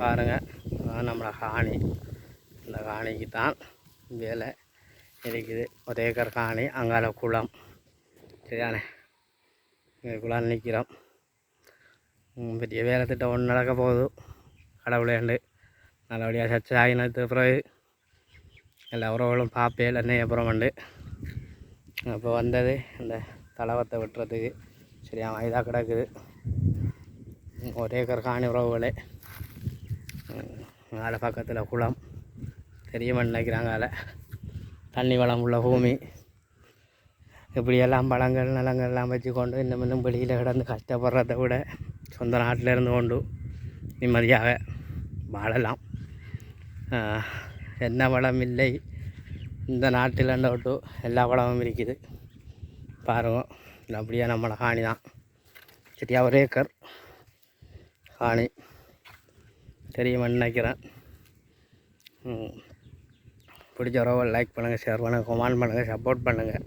பாருங்கள் அதான் நம்மளோட காணி. இந்த காணிக்கு தான் வேலை இருக்குது. ஒரு ஏக்கர் காணி அங்கால குளம். சரியானே இங்கே குளம் நிற்கிறோம் பெரிய வேலை திட்டம் ஒன்று நடக்க போகுது. கடவுளேண்டு நல்லபடியாக சர்ச்சை ஆகினது பிறகு எல்லா உறவுகளும் பார்ப்பேன் என்னைய அப்புறம் உண்டு அப்போ வந்தது இந்த தளவத்தை வெட்டுறதுக்கு. சரியா இதாக கிடக்குது. ஒரு ஏக்கர் காணி உறவுகளே மேலே பக்கத்தில் குளம். தெரியுமென்னு நினைக்கிறாங்க அதில் தண்ணி வளம் உள்ள பூமி. இப்படியெல்லாம் பழங்கள் நிலங்கள்லாம் வச்சு கொண்டு இன்னும் இன்னும் வெளியில் கிடந்து கஷ்டப்படுறத விட சொந்த நாட்டில் இருந்து கொண்டு நிம்மதியாக வாழலாம். என்ன வளம் இல்லை. இந்த நாட்டில் விட்டு எல்லா வளமும் இருக்குது. பாருங்கள் அப்படியே நம்மளை காணி தான் சரியா ஒரு ஏக்கர் ஆணி. தெரியும் நினைக்கிறேன். பிடிச்ச உறவை லைக் பண்ணுங்கள் ஷேர் பண்ணுங்கள் கமெண்ட் பண்ணுங்கள் சப்போர்ட் பண்ணுங்கள்